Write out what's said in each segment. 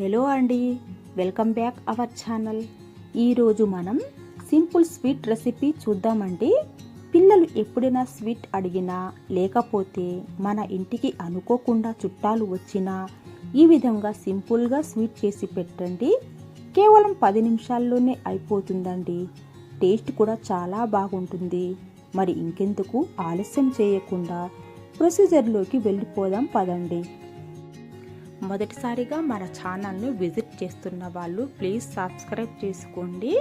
Hello అండి welcome back our channel. ఈరోజు మనం సింపుల్ స్వీట్ రెసిపీ చూద్దామండి. పిల్లలు ఎప్పుడైనా స్వీట్ అడిగినా లేకపోతే మన ఇంటికి అనుకోకుండా చుట్టాలు వచ్చినా ఈ విధంగా సింపుల్గా స్వీట్ చేసి పెట్టండి. కేవలం పది నిమిషాల్లోనే అయిపోతుందండి. టేస్ట్ కూడా చాలా బాగుంటుంది. మరి ఇంకెందుకు ఆలస్యం చేయకుండా ప్రొసీజర్లోకి వెళ్ళిపోదాం పదండి. మొదటిసారిగా మన ఛానల్ను విజిట్ చేస్తున్న వాళ్ళు ప్లీజ్ సబ్స్క్రైబ్ చేసుకోండి.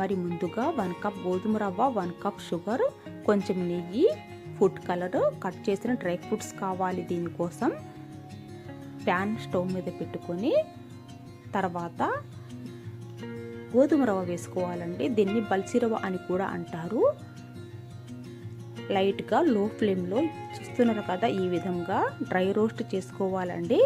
మరి ముందుగా వన్ కప్ గోధుమ రవ్వ వన్ కప్ షుగర్ కొంచెం నెయ్యి ఫుడ్ కలర్ కట్ చేసిన డ్రై ఫ్రూట్స్ కావాలి దీనికోసం. ప్యాన్ స్టవ్ మీద పెట్టుకొని తర్వాత గోధుమ రవ్వ వేసుకోవాలండి. దీన్ని బల్సి రవ్వ అని కూడా అంటారు. లైట్గా లో ఫ్లేమ్లో చూస్తున్నారు కదా ఈ విధంగా డ్రై రోస్ట్ చేసుకోవాలండి.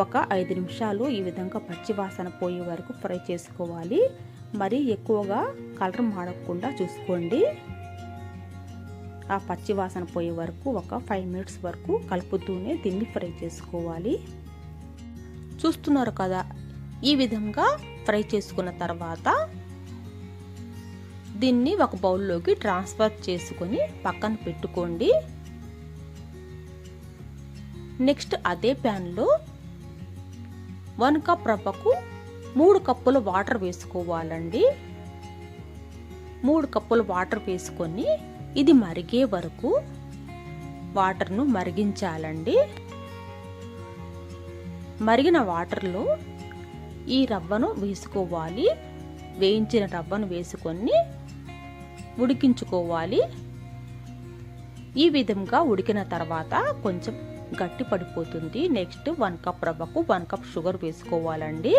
ఒక ఐదు నిమిషాలు ఈ విధంగా పచ్చివాసన పోయే వరకు ఫ్రై చేసుకోవాలి. మరి ఎక్కువగా కలర్ మాడకుండా చూసుకోండి. ఆ పచ్చివాసన పోయే వరకు ఒక ఫైవ్ మినిట్స్ వరకు కలుపుతూనే దీన్ని ఫ్రై చేసుకోవాలి. చూస్తున్నారు కదా ఈ విధంగా ఫ్రై చేసుకున్న తర్వాత దీన్ని ఒక బౌల్లోకి ట్రాన్స్ఫర్ చేసుకొని పక్కన పెట్టుకోండి. నెక్స్ట్ అదే ప్యాన్లో వన్ కప్ రవ్వకు మూడు కప్పులు వాటర్ వేసుకోవాలండి. మూడు కప్పులు వాటర్ వేసుకొని ఇది మరిగే వరకు వాటర్ను మరిగించాలండి. మరిగిన వాటర్లో ఈ రవ్వను వేసుకోవాలి. వేయించిన రవ్వను వేసుకొని ఉడికించుకోవాలి. ఈ విధంగా ఉడికిన తర్వాత కొంచెం గట్టి పడిపోతుంది. నెక్స్ట్ వన్ కప్ రవ్వకు వన్ కప్ షుగర్ వేసుకోవాలండి.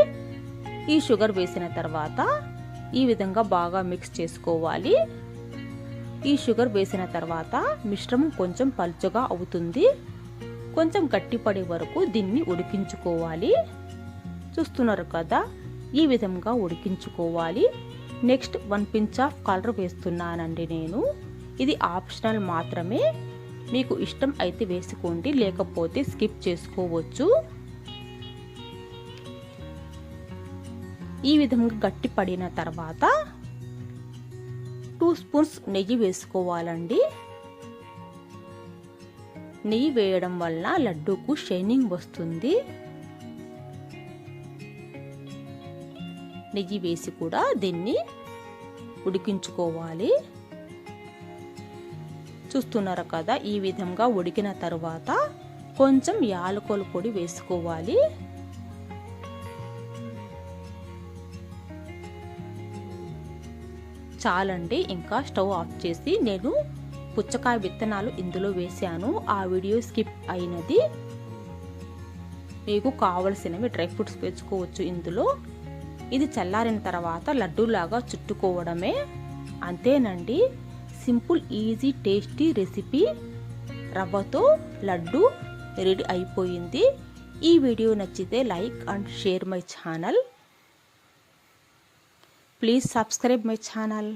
ఈ షుగర్ వేసిన తర్వాత ఈ విధంగా బాగా మిక్స్ చేసుకోవాలి. ఈ షుగర్ వేసిన తర్వాత మిశ్రమం కొంచెం పలుచగా అవుతుంది. కొంచెం గట్టిపడే వరకు దీన్ని ఉడికించుకోవాలి. చూస్తున్నారు కదా ఈ విధంగా ఉడికించుకోవాలి. Next one pinch of colour వేస్తున్నానండి నేను. ఇది ఆప్షనల్ మాత్రమే. మీకు ఇష్టం అయితే వేసుకోండి లేకపోతే స్కిప్ చేసుకోవచ్చు. ఈ విధంగా గట్టి పడిన తర్వాత టూ స్పూన్స్ నెయ్యి వేసుకోవాలండి. నెయ్యి వేయడం వల్ల లడ్డూకు షైనింగ్ వస్తుంది. నెయ్యి వేసి కూడా దీన్ని ఉడికించుకోవాలి. చూస్తున్నారు కదా? ఈ విధంగా ఉడికిన తర్వాత కొంచెం యాలకుల పొడి వేసుకోవాలి. చాలండి. ఇంకా స్టవ్ ఆఫ్ చేసి నేను పుచ్చకాయ విత్తనాలు ఇందులో వేసాను. ఆ వీడియో స్కిప్ అయినది. మీకు కావలసినవి డ్రై ఫ్రూట్స్ వేసుకోవచ్చు ఇందులో. ఇది చల్లారిన తర్వాత లడ్డూలాగా చుట్టుకోవడమే. అంతేనండి. Simple easy tasty recipe. రవ్వతో లడ్డు రెడీ అయిపోయింది. ఈ వీడియో నచ్చితే like and share my channel. Please subscribe my channel.